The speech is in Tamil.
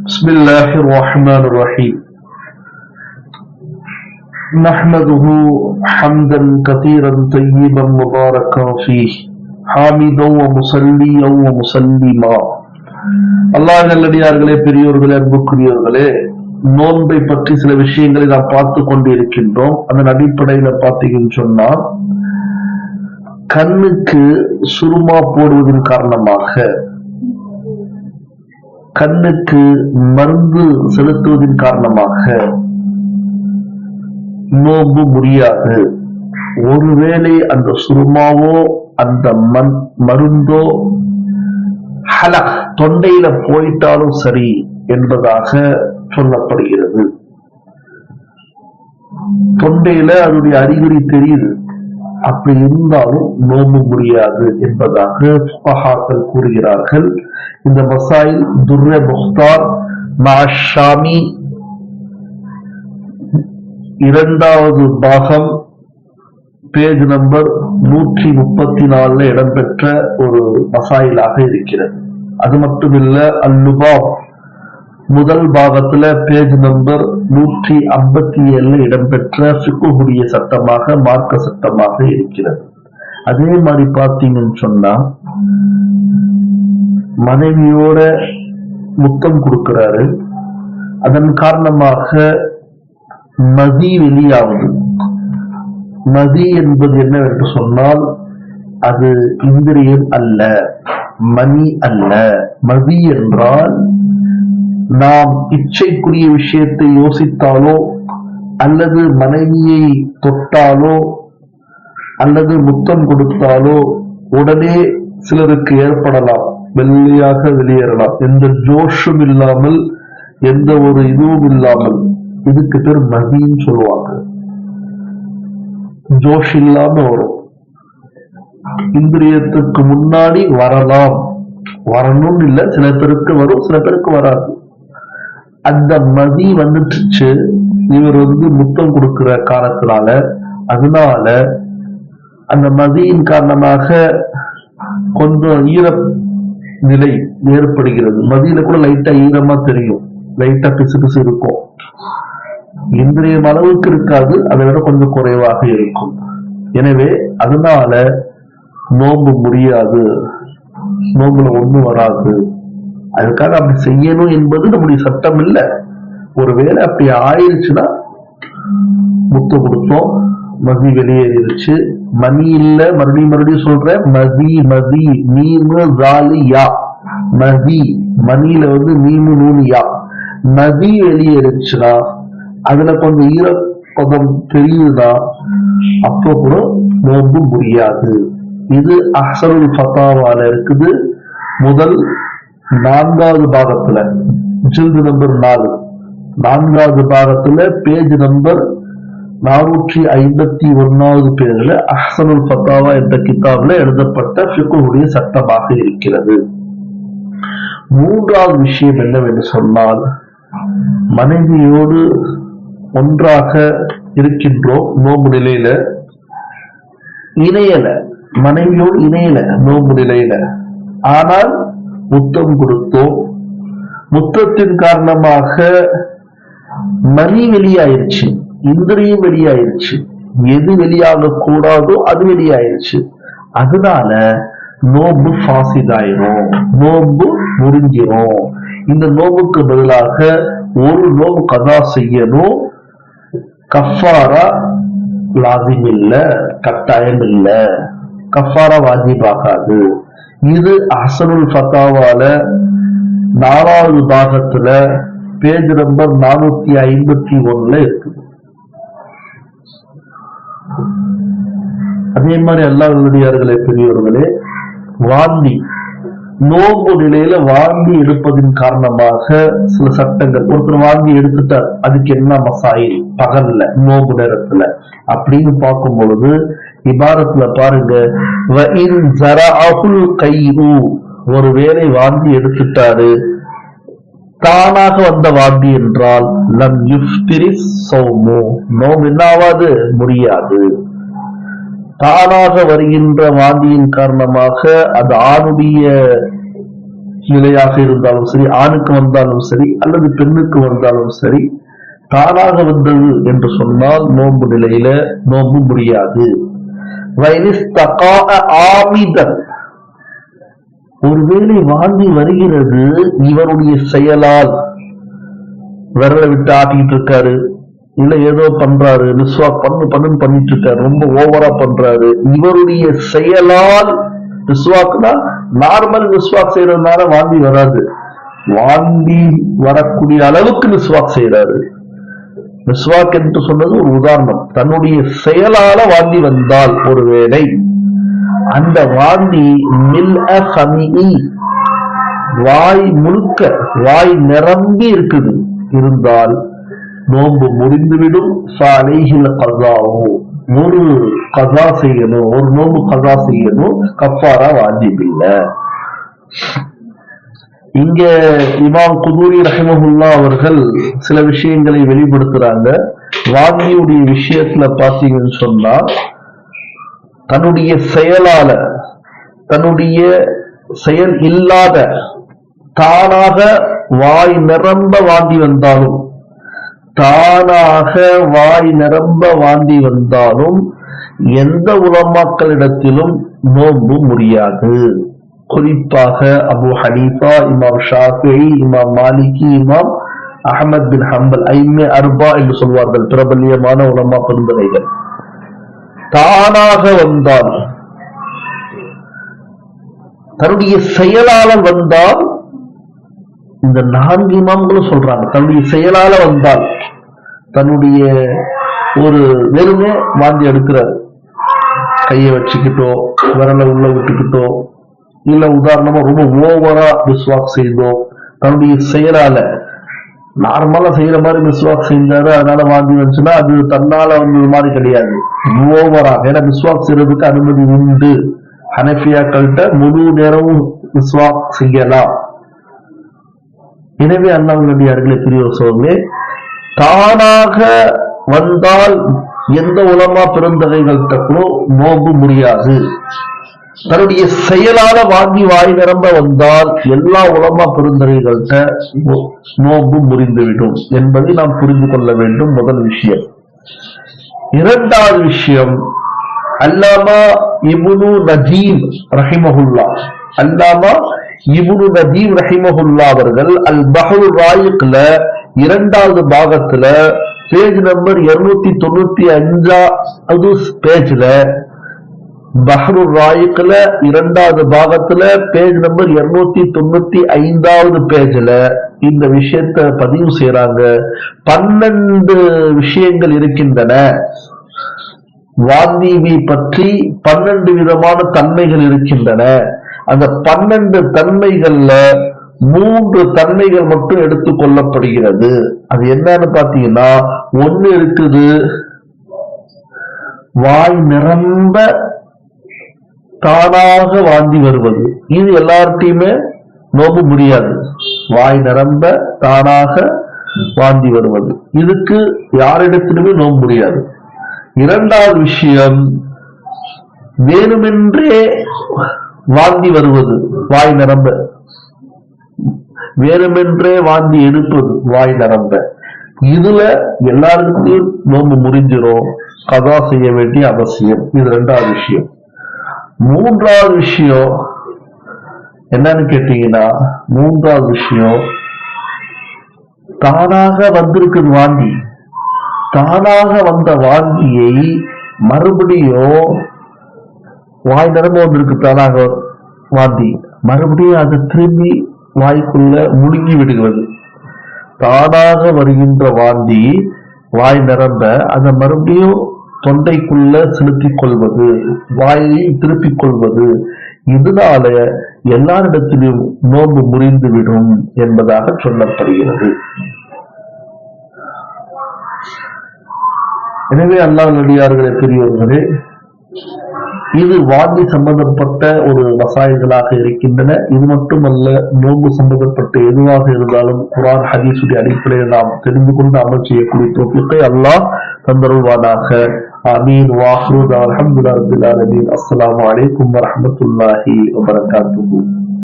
بسم الله الرحمن الرحيم نحمده حمدا كثيرا طيبا مباركا فيه حامدا ومصليا ومسلما அல்லாஹ் நல்லடியார்களே பெரியோர்களே அன்புக்குரியவர்களே நோன்பை பற்றி சில விஷயங்களை நாம் பார்த்து கொண்டிருக்கின்றோம் அதன் அடிப்படையில பார்த்தீங்கன்னு சொன்னா கண்ணுக்கு சுருமா போடுவதன் காரணமாக கண்ணுக்கு மருந்து செலுத்துவதன் காரணமாக நோம்பு முடியாது. ஒருவேளை அந்த சுருமாவோ அந்த மண் மருந்தோ ஹலக் தொண்டையில போயிட்டாலும் சரி என்பதாக சொல்லப்படுகிறது. தொண்டையில அதனுடைய அறிகுறி தெரியுது. அப்படி இருந்தாலும் நோம்பு முடியாது என்பதாக பஹாக்கள் கூறுகிறார்கள். இந்த மசாயில் துர்ர முக்தார் மாஷாமி இரண்டாவது பாகம் பேஜ் நம்பர் நூற்றி முப்பத்தி நாலுல இடம்பெற்ற ஒரு மசாயிலாக இருக்கிறது. அது மட்டுமில்ல அல்லுபாப். முதல் பாகத்துல பேஜ் நம்பர் நூற்றி ஐம்பத்தி ஏழுல இடம்பெற்ற சிக்குகுரிய சட்டமாக மார்க்க சட்டமாக இருக்கிறது. அதே மாதிரி பார்த்தீங்கன்னு சொன்னா மனைவியோட முத்தம் கொடுக்கிறாரு. அதன் காரணமாக மதி வெளியாகுது. மதி என்பது என்னவென்று சொன்னால் அது இந்திரியம் அல்ல மணி அல்ல. மதி என்றால் நாம் இச்சைக்குரிய விஷயத்தை யோசித்தாலோ அல்லது மனைவியை தொட்டாலோ அல்லது முத்தம் கொடுத்தாலோ உடனே சிலருக்கு ஏற்படலாம் வெள்ளையாக வெளியேறலாம். எந்த ஜோஷும் இல்லாமல் எந்த ஒரு இதுவும் இல்லாமல். இதுக்கு பேர் மகின்னு சொல்லுவாங்க. ஜோஷ் இல்லாம வரும். இந்திரியத்துக்கு முன்னாடி வரலாம். வரணும்னு இல்ல சில பேருக்கு வரும் சில பேருக்கு வராது. அந்த மதி வந்துட்டுச்சு. இவர் வந்து முத்தம் கொடுக்கிற காலத்தினால அதனால அந்த மதியின் காரணமாக கொஞ்சம் ஈர நிலை ஏற்படுகிறது. மதியில கூட லைட்டா ஈரமா தெரியும். லைட்டா பிசு பிசு இருக்கும். இந்திரியம் அளவுக்கு இருக்காது அதை விட கொஞ்சம் குறைவாக இருக்கும். எனவே அதனால நோம்பு முடியாது. நோம்புல ஒண்ணு வராது. அதுக்காக அப்படி செய்யணும் என்பது நம்முடைய சட்டம் இல்லை. ஒருவேளை அப்படி ஆயிடுச்சுன்னா முத்து கொடுத்தோம் மதி வெளியேறிடுச்சு மணி இல்ல மறுபடியும் மறுபடியும் சொல்றேன் மதி மதி மீமு ஜாலி யா. மதி மணியில வந்து மீமு நூனு யா. மதி வெளியேறிச்சுன்னா அதுல கொஞ்சம் ஈரப்பதம் தெரியுதா அப்போ கூட நோன்பு முடியாது. இது அஹ்சருல் ஃபத்தாவால இருக்குது. முதல் நான்காவது பாகத்துல ஜில்து நம்பர் நாலு. நான்காவது பாகத்துல பேஜ் நம்பர் நானூற்றி ஐம்பத்தி ஒன்னாவது பேர்ல அஹ்சனுல் ஃபத்தாவா என்ற கிதாப்ல எழுதப்பட்ட ஃபிக்குடைய சட்டமாக இருக்கிறது. மூன்றாவது விஷயம் என்னவென்று சொன்னால் மனைவியோடு ஒன்றாக இருக்கின்றோம் நோம்பு நிலையில. இணையல மனைவியோடு இணையல நோம்பு நிலையில. ஆனால் முத்தம் கொடுத்தோம். முத்தத்தின் காரணமாக மணி வெளியாயிருச்சு. இந்திரியம் வெளியாயிருச்சு. எது வெளியாக கூடாதோ அது வெளியாயிருச்சு. அதனால நோம்பு ஃபாசிதாயிரும். நோம்பு முறிஞ்சிரும். இந்த நோம்புக்கு பதிலாக ஒரு நோம்பு கதா செய்யணும். கஃபாரா லாசிம் இல்ல கட்டாயம் இல்லை கஃபாரா வாஜிபாகாது இது அசனுல் ஃபத்தாவால நாலாவது பாகத்துல பேஜ் நம்பர் நானூத்தி ஐம்பத்தி ஒண்ணுல இருக்குது. அதே மாதிரி எல்லா நல்லடியார்களே பெரியவர்களே வாந்தி நோம்பு நிலையில வாந்தி எடுப்பதின் காரணமாக சில சட்டங்கள். ஒருத்தர் வாந்தி எடுத்துட்டார் அதுக்கு என்ன மசாயில்? பகல்ல நோம்பு நேரத்துல. அப்படின்னு பார்க்கும் பொழுது இபாரத்துல பாருங்க ஒருவேளை வாந்தி எடுத்துட்டாரு. தானாக வந்த வாந்தி என்றால் லம் யுஃப்திரி சௌமு. நோம் என்ன முடியாது. தானாக வருகின்ற வாந்தியின் காரணமாக அது ஆணுடைய நிலையாக இருந்தாலும் சரி ஆணுக்கு வந்தாலும் சரி அல்லது பெண்ணுக்கு வந்தாலும் சரி தானாக வந்தது என்று சொன்னால் நோன்பு நிலையில நோன்பு முடியாது. ஆமிதன் ஒருவேளை வாந்தி வருகிறது இவருடைய செயலால். விரல விட்டு ஆட்டிட்டு இருக்காரு. இல்ல ஏதோ பண்றாரு. நிஸ்வாக் பண்ணு பண்ணுன்னு பண்ணிட்டு இருக்காரு. ரொம்ப ஓவரா பண்றாரு. இவருடைய செயலால் நிஸ்வாக்னா நார்மல் நிஸ்வாக் செய்யறதுனால வாந்தி வராது. வாந்தி வரக்கூடிய அளவுக்கு நிஸ்வாக் செய்யறாரு மிஸ்வாக் என்று சொன்னது ஒரு உதாரணம். தன்னுடைய செயலால வாந்தி வந்தால் ஒருவேளை அந்த வாந்தி மில் வாய் முழுக்க வாய் நிரம்பி இருக்குது. இருந்தால் நோன்பு முடிந்துவிடும். சாலைகில் கதாவோ ஒரு கதா செய்யணும் ஒரு நோன்பு கதா செய்யணும். கப்பாரா வாஜிபில்லை இங்க இமாம் குதூரி ரஹிமஹுல்லா அவர்கள் சில விஷயங்களை வெளிப்படுத்துறாங்க. வாந்தியுடைய விஷயத்துல பாத்தீங்கன்னு சொன்னா தன்னுடைய செயலால தன்னுடைய செயல் இல்லாத தானாக வாய் நிரம்ப வாந்தி வந்தாலும் தானாக வாய் நிரம்ப வாந்தி வந்தாலும் எந்த உலமாக்களிடத்திலும் நோன்பு முடியாது. குறிப்பாக அபு ஹனீஃபா இமாம் ஷாஃபி இமாம் மாலிகி இமாம் அகமது பின் ஹம்பல் ஐமே அர்பா என்று சொல்வார்கள். பிரபல்யமான உலமா பெருந்தகைகள் தானாக வந்தால் தன்னுடைய செயலால வந்தால் இந்த நான்கு இமாம்களும் சொல்றாங்க. தன்னுடைய செயலால வந்தால் தன்னுடைய ஒரு வெறுமே வாந்தி எடுக்கிறார் கையை வச்சுக்கிட்டோ விரலை உள்ள விட்டுக்கிட்டோ இல்ல உதாரணமா ரொம்ப ஓவரா மிஸ்வாக் செய்தோ தன்னுடைய செயலால நார்மலா செய்யற மாதிரி மிஸ்வாக் செஞ்சாரு அதனால வாந்தி வந்துச்சுன்னா அது தன்னால வந்தது மாதிரி கிடையாது. ஓவரா ஏன்னா மிஸ்வாக் செய்யறதுக்கு அனுமதி உண்டு. ஹனஃபியாக்கள்கிட்ட முழு நேரமும் மிஸ்வாக் செய்யலாம். எனவே அண்ணாவுடைய பிரிய சோமே தானாக வந்தால் எந்த உலமா பெருந்தகைகள்கிட்ட கூட நோம்பு முடியாது. தன்னுடைய செயலால வாங்கி வாய் நிரம்ப வந்தால் எல்லா உலமா பெருந்தரைகள்கிட்ட நோம்பு முறிந்துவிடும் என்பதை நாம் புரிந்து கொள்ள வேண்டும் முதல் விஷயம். இரண்டாவது விஷயம் அல்லாமா இபுனு நஜீம் ரஹிமஹுல்லா அல்லாமா இபுனு நஜீம் ரஹிமஹுல்லா அவர்கள் அல் பஹரு ராயிக்ல இரண்டாவது பாகத்துல பேஜ் நம்பர் இருநூத்தி தொண்ணூத்தி அஞ்சாவது பேஜ்ல பஹ்ரு ராயிக்ல இரண்டாவது பாகத்துல பேஜ் நம்பர் இருநூத்தி தொண்ணூத்தி ஐந்தாவது பேஜ்ல இந்த விஷயத்த பதிவு செய்யறாங்க பன்னெண்டு விஷயங்கள் இருக்கின்றன. வாந்தீவி பற்றி பன்னெண்டு விதமான தன்மைகள் இருக்கின்றன. அந்த பன்னெண்டு தன்மைகள்ல மூன்று தன்மைகள் மட்டும் எடுத்துக் கொள்ளப்படுகிறது. அது என்னன்னு பாத்தீங்கன்னா ஒண்ணு இருக்குது வாய் நிரம்ப தானாக வாந்தி வருவது. இது எல்லார்ட்டையுமே நோம்பு முடியாது. வாய் நிரம்ப தானாக வாந்தி வருவது. இதுக்கு யாரிடத்திலுமே நோம்பு முடியாது. இரண்டாவது விஷயம் வேணுமென்றே வாந்தி வருவது வாய் நிரம்ப. வேணுமென்றே வாந்தி எடுப்பது வாய் நிரம்ப. இதுல எல்லாருக்கும் நோம்பு முடிஞ்சிடும் கதா செய்ய வேண்டிய அவசியம். இது ரெண்டாவது விஷயம். மூன்றாவது விஷயம் என்னன்னு கேட்டீங்கன்னா மூன்றாவது விஷயம் தானாக வந்திருக்குது வாந்தி. தானாக வந்த வாந்தியை மறுபடியும் வாய் நிரம்ப வந்திருக்கு தானாக வாந்தி. மறுபடியும் அதை திரும்பி வாய்க்குள்ள முழுங்கி விடுகிறது. தானாக வருகின்ற வாந்தி வாய் நிரம்ப அதை மறுபடியும் தொண்டைக்குள்ள செலுத்திக் கொள்வது வாயை திருப்பிக் கொள்வது இதனால எல்லாரிடத்திலும் நோன்பு முறிந்துவிடும் என்பதாக சொல்லப்படுகிறது. எனவே அல்லாஹ் நடிகார்களே பெரியவர்களே இது வாந்தி சம்பந்தப்பட்ட ஒரு வசாயங்களாக இருக்கின்றன. இது மட்டுமல்ல நோன்பு சம்பந்தப்பட்ட எதுவாக இருந்தாலும் குரான் ஹதீசுடைய அடிப்படையில் நாம் தெரிந்து கொண்டு அமல் செய்யக்கூடிய தொகுப்பை அல்லாஹ் آمين وآخر الحمد لله رب العالمين. السلام عليكم ورحمة الله وبركاته.